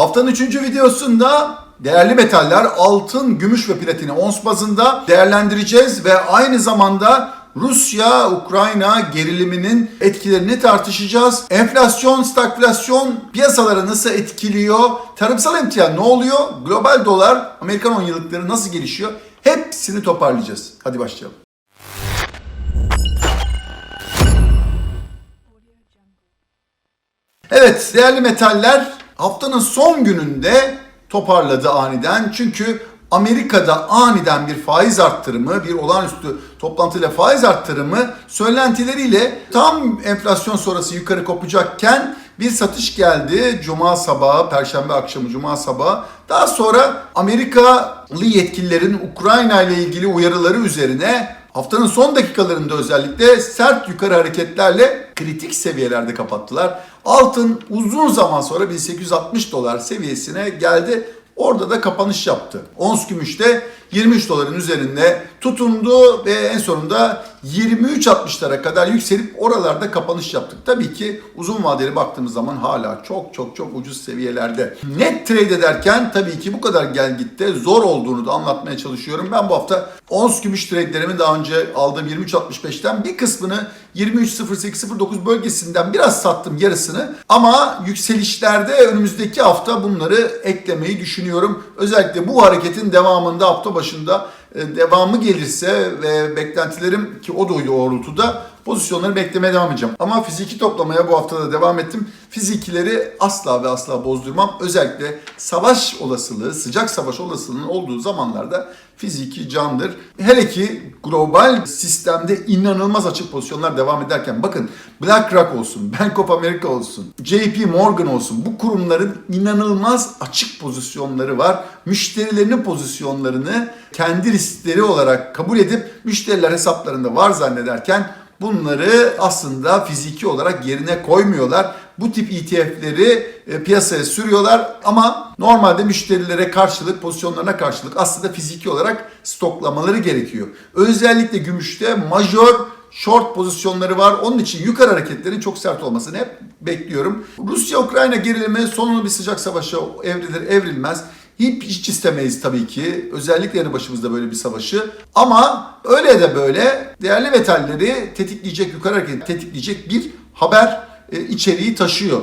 Haftanın üçüncü videosunda değerli metaller altın, gümüş ve platini ons bazında değerlendireceğiz ve aynı zamanda Rusya-Ukrayna geriliminin etkilerini tartışacağız. Enflasyon, stagflasyon piyasaları nasıl etkiliyor? Tarımsal emtia ne oluyor? Global dolar, Amerikan 10 yıllıkları nasıl gelişiyor? Hepsini toparlayacağız. Hadi başlayalım. Evet değerli metaller haftanın son gününde toparladı aniden. Çünkü Amerika'da aniden bir faiz arttırımı, bir olağanüstü toplantıyla faiz arttırımı söylentileriyle tam enflasyon sonrası yukarı kopacakken bir satış geldi Cuma sabahı, Perşembe akşamı Cuma sabahı. Daha sonra Amerikalı yetkililerin Ukrayna ile ilgili uyarıları üzerine haftanın son dakikalarında özellikle sert yukarı hareketlerle kritik seviyelerde kapattılar. Altın uzun zaman sonra 1860 dolar seviyesine geldi. Orada da kapanış yaptı. Ons gümüşte 23 doların üzerinde tutundu ve en sonunda 23.60'lara kadar yükselip oralarda kapanış yaptık. Tabii ki uzun vadeli baktığımız zaman hala çok çok çok ucuz seviyelerde. Net trade ederken tabii ki bu kadar gel gitte zor olduğunu da anlatmaya çalışıyorum. Ben bu hafta ons gümüş trade'lerimi daha önce aldığım 23.65'ten bir kısmını 23.08-09 bölgesinden biraz sattım yarısını. Ama yükselişlerde önümüzdeki hafta bunları eklemeyi düşünüyorum. Özellikle bu hareketin devamında hafta başında e, devamı gelirse ve beklentilerim ki o da doğrultuda pozisyonları beklemeye devam edeceğim. Ama fiziki toplamaya bu hafta da devam ettim. Fizikileri asla ve asla bozdurmam. Özellikle savaş olasılığı, sıcak savaş olasılığının olduğu zamanlarda fiziki candır. Hele ki global sistemde inanılmaz açık pozisyonlar devam ederken bakın BlackRock olsun, Bank of America olsun, JP Morgan olsun bu kurumların inanılmaz açık pozisyonları var. Müşterilerinin pozisyonlarını kendi riskleri olarak kabul edip müşteriler hesaplarında var zannederken bunları aslında fiziki olarak yerine koymuyorlar. Bu tip ETF'leri e, piyasaya sürüyorlar ama normalde müşterilere karşılık, pozisyonlarına karşılık aslında fiziki olarak stoklamaları gerekiyor. Özellikle gümüşte majör short pozisyonları var. Onun için yukarı hareketlerin çok sert olmasını hep bekliyorum. Rusya-Ukrayna gerilimi sonunu bir sıcak savaşa evrilir evrilmez. Hiç, hiç istemeyiz tabii ki. Özellikle yanı başımızda böyle bir savaşı. Ama öyle de böyle değerli metalleri tetikleyecek, yukarı hareketi tetikleyecek bir haber e, içeriği taşıyor.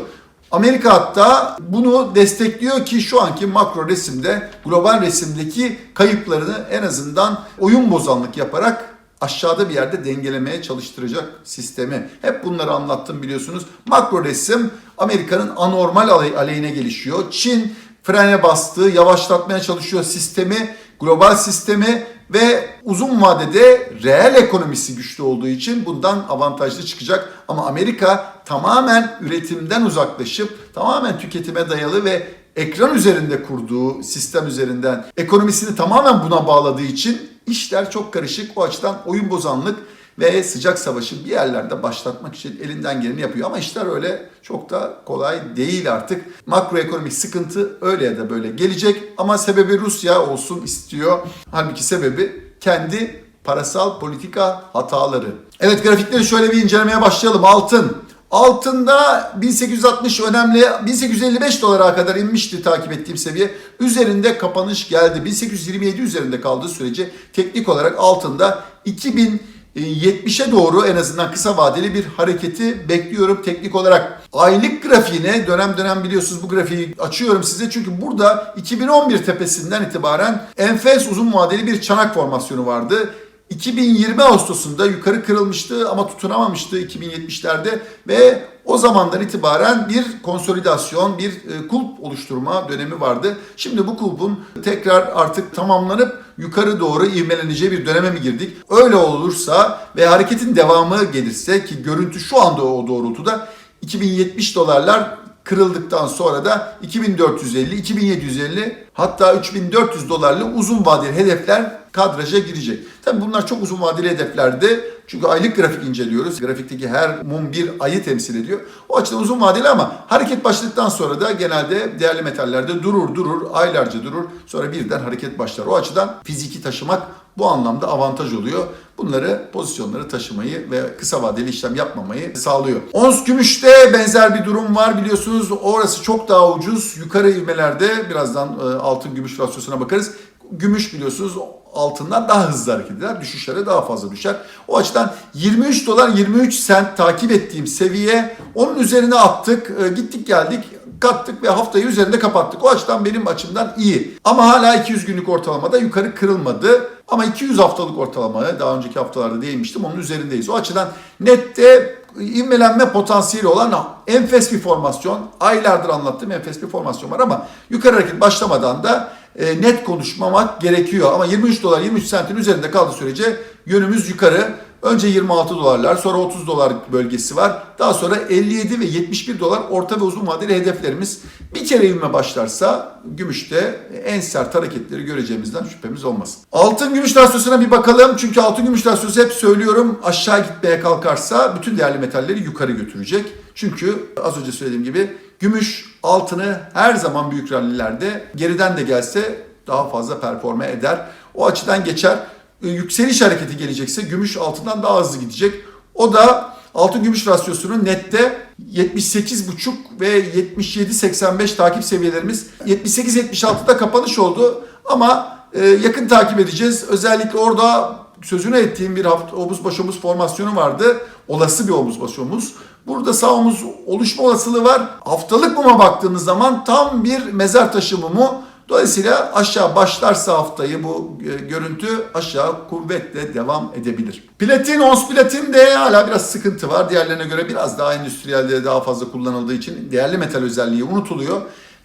Amerika hatta bunu destekliyor ki şu anki makro resimde, global resimdeki kayıplarını en azından oyun bozanlık yaparak aşağıda bir yerde dengelemeye çalıştıracak sistemi. Hep bunları anlattım biliyorsunuz. Makro resim Amerika'nın anormal aley- aleyhine gelişiyor. Çin frene bastığı, yavaşlatmaya çalışıyor sistemi, global sistemi ve uzun vadede reel ekonomisi güçlü olduğu için bundan avantajlı çıkacak. Ama Amerika tamamen üretimden uzaklaşıp tamamen tüketime dayalı ve ekran üzerinde kurduğu sistem üzerinden ekonomisini tamamen buna bağladığı için işler çok karışık. O açıdan oyun bozanlık ve sıcak savaşı bir yerlerde başlatmak için elinden geleni yapıyor. Ama işler öyle çok da kolay değil artık. Makroekonomik sıkıntı öyle ya da böyle gelecek ama sebebi Rusya olsun istiyor. Halbuki sebebi kendi parasal politika hataları. Evet grafikleri şöyle bir incelemeye başlayalım. Altın. Altında 1860 önemli 1855 dolara kadar inmişti takip ettiğim seviye. Üzerinde kapanış geldi. 1827 üzerinde kaldığı sürece teknik olarak altında 2000 70'e doğru en azından kısa vadeli bir hareketi bekliyorum teknik olarak. Aylık grafiğine dönem dönem biliyorsunuz bu grafiği açıyorum size çünkü burada 2011 tepesinden itibaren enfes uzun vadeli bir çanak formasyonu vardı. 2020 Ağustos'unda yukarı kırılmıştı ama tutunamamıştı 2070'lerde ve o zamandan itibaren bir konsolidasyon, bir e, kulp oluşturma dönemi vardı. Şimdi bu kulpun tekrar artık tamamlanıp yukarı doğru ivmeleneceği bir döneme mi girdik? Öyle olursa ve hareketin devamı gelirse ki görüntü şu anda o doğrultuda 2070 dolarlar kırıldıktan sonra da 2450, 2750 hatta 3400 dolarlı uzun vadeli hedefler kadraja girecek. Tabii bunlar çok uzun vadeli hedeflerdi. Çünkü aylık grafik inceliyoruz. Grafikteki her mum bir ayı temsil ediyor. O açıdan uzun vadeli ama hareket başladıktan sonra da genelde değerli metallerde durur durur, aylarca durur. Sonra birden hareket başlar. O açıdan fiziki taşımak bu anlamda avantaj oluyor. Bunları pozisyonları taşımayı ve kısa vadeli işlem yapmamayı sağlıyor. Ons gümüşte benzer bir durum var biliyorsunuz. Orası çok daha ucuz. Yukarı ivmelerde birazdan e, altın gümüş rasyosuna bakarız. Gümüş biliyorsunuz altından daha hızlı hareket eder. Düşüşlere daha fazla düşer. O açıdan 23 dolar 23 sent takip ettiğim seviye onun üzerine attık. E, gittik geldik kattık ve haftayı üzerinde kapattık. O açıdan benim açımdan iyi. Ama hala 200 günlük ortalamada yukarı kırılmadı. Ama 200 haftalık ortalamaya daha önceki haftalarda değinmiştim. Onun üzerindeyiz. O açıdan nette ivmelenme potansiyeli olan enfes bir formasyon. Aylardır anlattığım enfes bir formasyon var ama yukarı hareket başlamadan da e, net konuşmamak gerekiyor. Ama 23 dolar 23 sentin üzerinde kaldığı sürece yönümüz yukarı. Önce 26 dolarlar, sonra 30 dolar bölgesi var. Daha sonra 57 ve 71 dolar orta ve uzun vadeli hedeflerimiz. Bir kere ivme başlarsa gümüşte en sert hareketleri göreceğimizden şüphemiz olmasın. Altın gümüş rasyosuna bir bakalım. Çünkü altın gümüş rasyosu hep söylüyorum aşağı gitmeye kalkarsa bütün değerli metalleri yukarı götürecek. Çünkü az önce söylediğim gibi gümüş altını her zaman büyük rallilerde geriden de gelse daha fazla performe eder. O açıdan geçer. E, yükseliş hareketi gelecekse gümüş altından daha hızlı gidecek. O da altın gümüş rasyosunun nette 78,5 ve 77-85 takip seviyelerimiz 78-76'da kapanış oldu ama e, yakın takip edeceğiz. Özellikle orada sözünü ettiğim bir hafta omuz baş omuz formasyonu vardı. Olası bir omuz baş omuz. Burada sağ omuz oluşma olasılığı var. Haftalık muma baktığımız zaman tam bir mezar taşı mumu. Dolayısıyla aşağı başlarsa haftayı bu e, görüntü aşağı kuvvetle devam edebilir. Platin, ons platin de hala biraz sıkıntı var. Diğerlerine göre biraz daha endüstriyelde daha fazla kullanıldığı için değerli metal özelliği unutuluyor.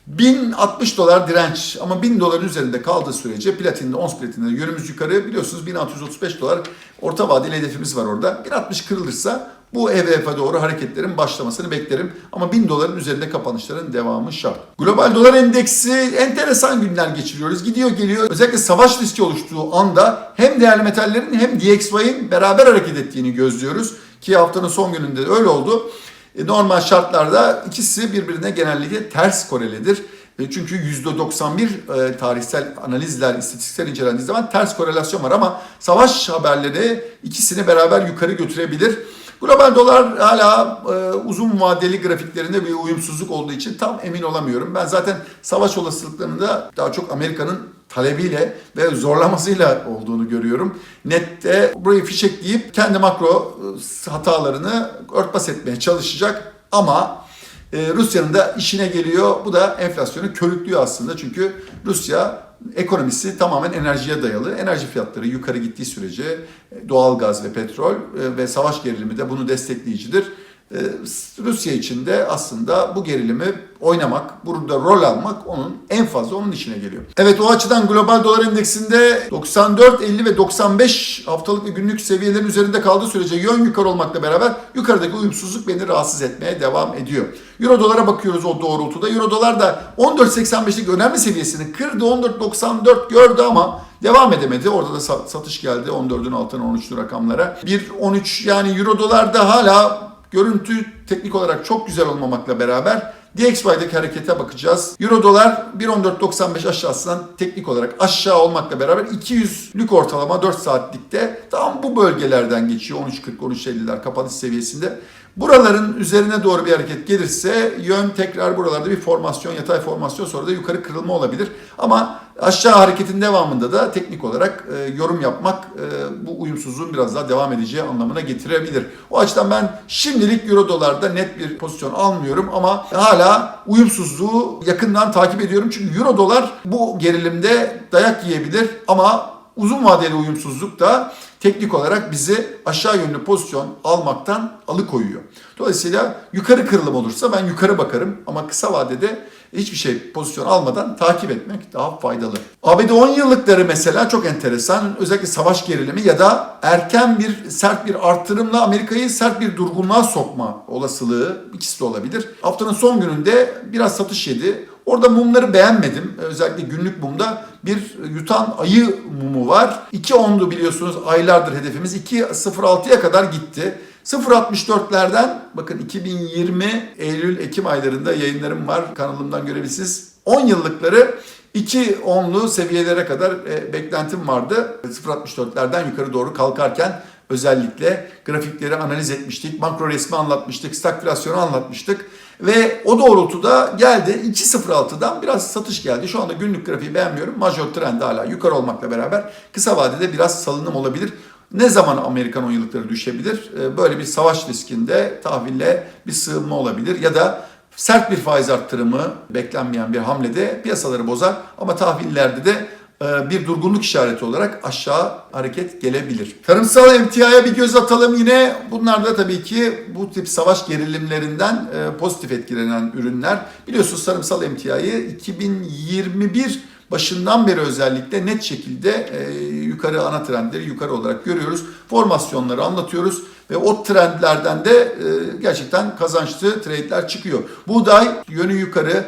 1060 dolar direnç ama 1000 doların üzerinde kaldığı sürece platinde, ons platinde yönümüz yukarı biliyorsunuz 1635 dolar orta vadeli hedefimiz var orada. 1060 kırılırsa bu EVF'e doğru hareketlerin başlamasını beklerim. Ama 1000 doların üzerinde kapanışların devamı şart. Global dolar endeksi enteresan günler geçiriyoruz. Gidiyor geliyor. Özellikle savaş riski oluştuğu anda hem değerli metallerin hem DXY'in beraber hareket ettiğini gözlüyoruz. Ki haftanın son gününde de öyle oldu. E, normal şartlarda ikisi birbirine genellikle ters korelidir. E, Çünkü %91 e, tarihsel analizler, istatistiksel incelendiği zaman ters korelasyon var ama savaş haberleri ikisini beraber yukarı götürebilir. Global dolar hala e, uzun vadeli grafiklerinde bir uyumsuzluk olduğu için tam emin olamıyorum. Ben zaten savaş olasılıklarını da daha çok Amerika'nın talebiyle ve zorlamasıyla olduğunu görüyorum. Nette burayı fişekleyip kendi makro e, hatalarını örtbas etmeye çalışacak ama e, Rusya'nın da işine geliyor. Bu da enflasyonu körüklüyor aslında. Çünkü Rusya ekonomisi tamamen enerjiye dayalı. Enerji fiyatları yukarı gittiği sürece e, doğal gaz ve petrol ve savaş gerilimi de bunu destekleyicidir. Rusya için de aslında bu gerilimi oynamak, burada rol almak onun en fazla onun işine geliyor. Evet o açıdan global dolar endeksinde 94, 50 ve 95 haftalık ve günlük seviyelerin üzerinde kaldığı sürece yön yukarı olmakla beraber yukarıdaki uyumsuzluk beni rahatsız etmeye devam ediyor. Euro dolara bakıyoruz o doğrultuda. Euro dolar da 14.85'lik önemli seviyesini kırdı. 14.94 gördü ama devam edemedi. Orada da satış geldi 14'ün altına 13'lü rakamlara. 1.13 yani euro dolarda hala Görüntü teknik olarak çok güzel olmamakla beraber DXY'deki harekete bakacağız. Euro dolar 1.14.95 aşağısından teknik olarak aşağı olmakla beraber 200'lük ortalama 4 saatlikte tam bu bölgelerden geçiyor. 13.40-13.50'ler kapanış seviyesinde. Buraların üzerine doğru bir hareket gelirse yön tekrar buralarda bir formasyon, yatay formasyon sonra da yukarı kırılma olabilir. Ama aşağı hareketin devamında da teknik olarak e, yorum yapmak e, bu uyumsuzluğun biraz daha devam edeceği anlamına getirebilir. O açıdan ben şimdilik euro dolarda net bir pozisyon almıyorum ama hala uyumsuzluğu yakından takip ediyorum. Çünkü euro dolar bu gerilimde dayak yiyebilir ama uzun vadeli uyumsuzluk da teknik olarak bizi aşağı yönlü pozisyon almaktan alıkoyuyor. Dolayısıyla yukarı kırılım olursa ben yukarı bakarım ama kısa vadede hiçbir şey pozisyon almadan takip etmek daha faydalı. ABD 10 yıllıkları mesela çok enteresan. Özellikle savaş gerilimi ya da erken bir sert bir artırımla Amerika'yı sert bir durgunluğa sokma olasılığı ikisi de olabilir. Haftanın son gününde biraz satış yedi. Orada mumları beğenmedim. Özellikle günlük mumda bir yutan ayı mumu var. 2.10'du biliyorsunuz aylardır hedefimiz. 2.06'ya kadar gitti. 0.64'lerden bakın 2020 Eylül-Ekim aylarında yayınlarım var kanalımdan görebilirsiniz. 10 yıllıkları 2 onlu seviyelere kadar e, beklentim vardı. 0.64'lerden yukarı doğru kalkarken özellikle grafikleri analiz etmiştik, makro resmi anlatmıştık, stagflasyonu anlatmıştık ve o doğrultuda geldi 2.06'dan biraz satış geldi. Şu anda günlük grafiği beğenmiyorum. Major trend hala yukarı olmakla beraber kısa vadede biraz salınım olabilir. Ne zaman Amerikan 10 yıllıkları düşebilir? Ee, Böyle bir savaş riskinde tahville bir sığınma olabilir ya da sert bir faiz arttırımı beklenmeyen bir hamlede piyasaları bozar ama tahvillerde de bir durgunluk işareti olarak aşağı hareket gelebilir. Tarımsal emtiaya bir göz atalım yine. Bunlar da tabii ki bu tip savaş gerilimlerinden e, pozitif etkilenen ürünler. Biliyorsunuz tarımsal emtiayı 2021 başından beri özellikle net şekilde e, yukarı ana trendleri yukarı olarak görüyoruz. Formasyonları anlatıyoruz ve o trendlerden de e, gerçekten kazançlı trade'ler çıkıyor. Buğday yönü yukarı, e,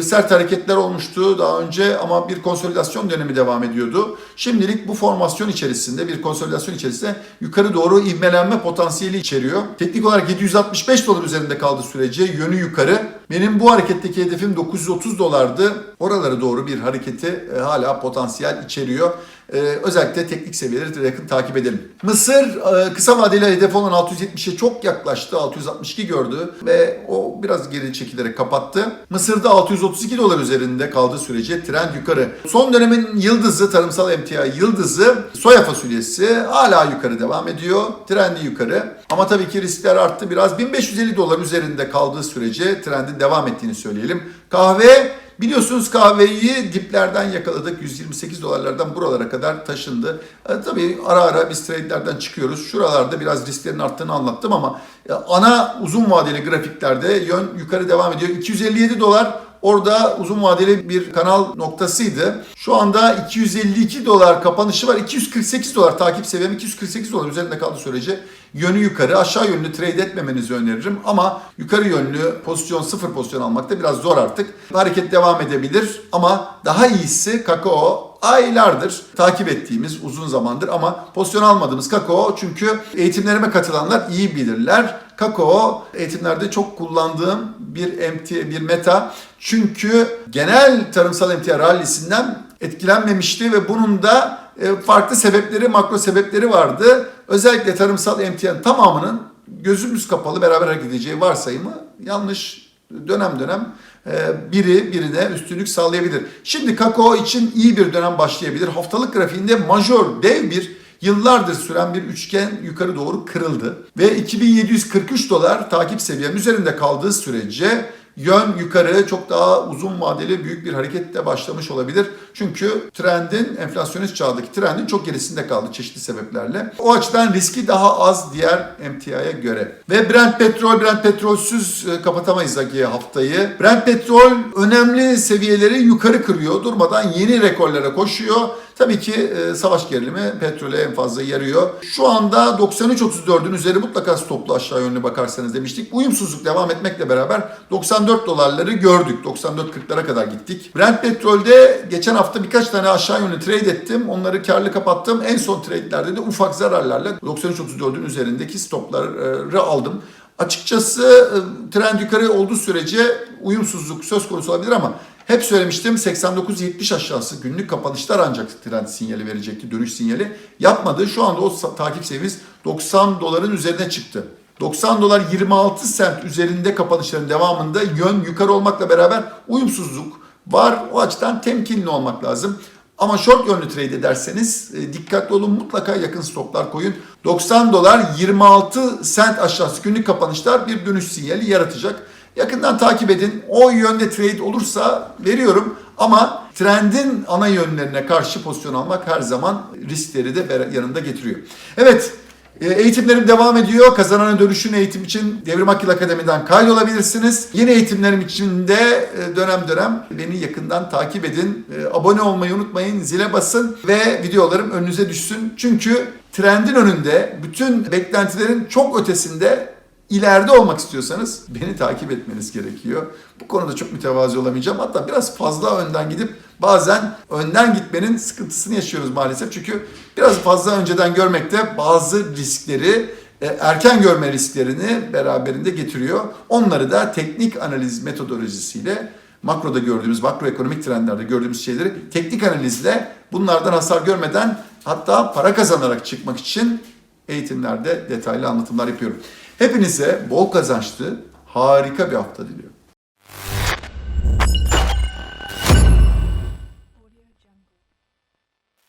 sert hareketler olmuştu daha önce ama bir konsolidasyon dönemi devam ediyordu. Şimdilik bu formasyon içerisinde bir konsolidasyon içerisinde yukarı doğru ivmelenme potansiyeli içeriyor. Teknik olarak 765 dolar üzerinde kaldığı sürece yönü yukarı. Benim bu hareketteki hedefim 930 dolardı. Oralara doğru bir hareketi e, hala potansiyel içeriyor. Ee, özellikle teknik seviyeleri yakın takip edelim. Mısır e, kısa vadeli hedef olan 670'e çok yaklaştı. 662 gördü ve o biraz geri çekilerek kapattı. Mısır'da 632 dolar üzerinde kaldığı sürece trend yukarı. Son dönemin yıldızı, tarımsal emtia yıldızı soya fasulyesi hala yukarı devam ediyor. Trendi yukarı. Ama tabii ki riskler arttı. Biraz 1550 dolar üzerinde kaldığı sürece trendin devam ettiğini söyleyelim. Kahve Biliyorsunuz kahveyi diplerden yakaladık. 128 dolarlardan buralara kadar taşındı. E, tabii ara ara biz trade'lerden çıkıyoruz. Şuralarda biraz risklerin arttığını anlattım ama e, ana uzun vadeli grafiklerde yön yukarı devam ediyor. 257 dolar Orada uzun vadeli bir kanal noktasıydı. Şu anda 252 dolar kapanışı var. 248 dolar takip seviyem 248 dolar üzerinde kaldığı sürece yönü yukarı aşağı yönlü trade etmemenizi öneririm. Ama yukarı yönlü pozisyon sıfır pozisyon almakta biraz zor artık. Hareket devam edebilir ama daha iyisi kakao aylardır takip ettiğimiz uzun zamandır ama pozisyon almadığımız kakao çünkü eğitimlerime katılanlar iyi bilirler. Kakao eğitimlerde çok kullandığım bir emtia, bir meta. Çünkü genel tarımsal emtia rallisinden etkilenmemişti ve bunun da e, farklı sebepleri, makro sebepleri vardı. Özellikle tarımsal emtianın tamamının gözümüz kapalı beraber hareket edeceği varsayımı yanlış dönem dönem e, biri birine üstünlük sağlayabilir. Şimdi kakao için iyi bir dönem başlayabilir. Haftalık grafiğinde majör dev bir yıllardır süren bir üçgen yukarı doğru kırıldı. Ve 2743 dolar takip seviyem üzerinde kaldığı sürece yön yukarı çok daha uzun vadeli büyük bir hareketle başlamış olabilir. Çünkü trendin enflasyonist çağdaki trendin çok gerisinde kaldı çeşitli sebeplerle. O açıdan riski daha az diğer emtiaya göre. Ve Brent petrol, Brent petrolsüz e, kapatamayız haftayı. Brent petrol önemli seviyeleri yukarı kırıyor. Durmadan yeni rekorlara koşuyor. Tabii ki e, savaş gerilimi petrole en fazla yarıyor. Şu anda 93.34'ün üzeri mutlaka stoplu aşağı yönlü bakarsanız demiştik. Uyumsuzluk devam etmekle beraber 94 dolarları gördük. 94.40'lara kadar gittik. Brent petrolde geçen hafta birkaç tane aşağı yönlü trade ettim. Onları karlı kapattım. En son trade'lerde de ufak zararlarla 93.34'ün üzerindeki stopları aldım. Açıkçası e, trend yukarı olduğu sürece uyumsuzluk söz konusu olabilir ama hep söylemiştim 89-70 aşağısı günlük kapanışlar ancak trend sinyali verecekti, dönüş sinyali. Yapmadı. Şu anda o takip seviyemiz 90 doların üzerine çıktı. 90 dolar 26 sent üzerinde kapanışların devamında yön yukarı olmakla beraber uyumsuzluk var. O açıdan temkinli olmak lazım. Ama short yönlü trade ederseniz e, dikkatli olun mutlaka yakın stoplar koyun. 90 dolar 26 sent aşağısı günlük kapanışlar bir dönüş sinyali yaratacak. Yakından takip edin. O yönde trade olursa veriyorum ama trendin ana yönlerine karşı pozisyon almak her zaman riskleri de yanında getiriyor. Evet e, Eğitimlerim devam ediyor. Kazanana dönüşün eğitim için Devrim Akil Akademi'den kaydolabilirsiniz. Yeni eğitimlerim için de e, dönem dönem beni yakından takip edin. E, abone olmayı unutmayın, zile basın ve videolarım önünüze düşsün. Çünkü trendin önünde bütün beklentilerin çok ötesinde ileride olmak istiyorsanız beni takip etmeniz gerekiyor. Bu konuda çok mütevazi olamayacağım. Hatta biraz fazla önden gidip bazen önden gitmenin sıkıntısını yaşıyoruz maalesef. Çünkü biraz fazla önceden görmekte bazı riskleri e, erken görme risklerini beraberinde getiriyor. Onları da teknik analiz metodolojisiyle makroda gördüğümüz, makroekonomik trendlerde gördüğümüz şeyleri teknik analizle bunlardan hasar görmeden hatta para kazanarak çıkmak için eğitimlerde detaylı anlatımlar yapıyorum. Hepinize bol kazançlı, harika bir hafta diliyorum.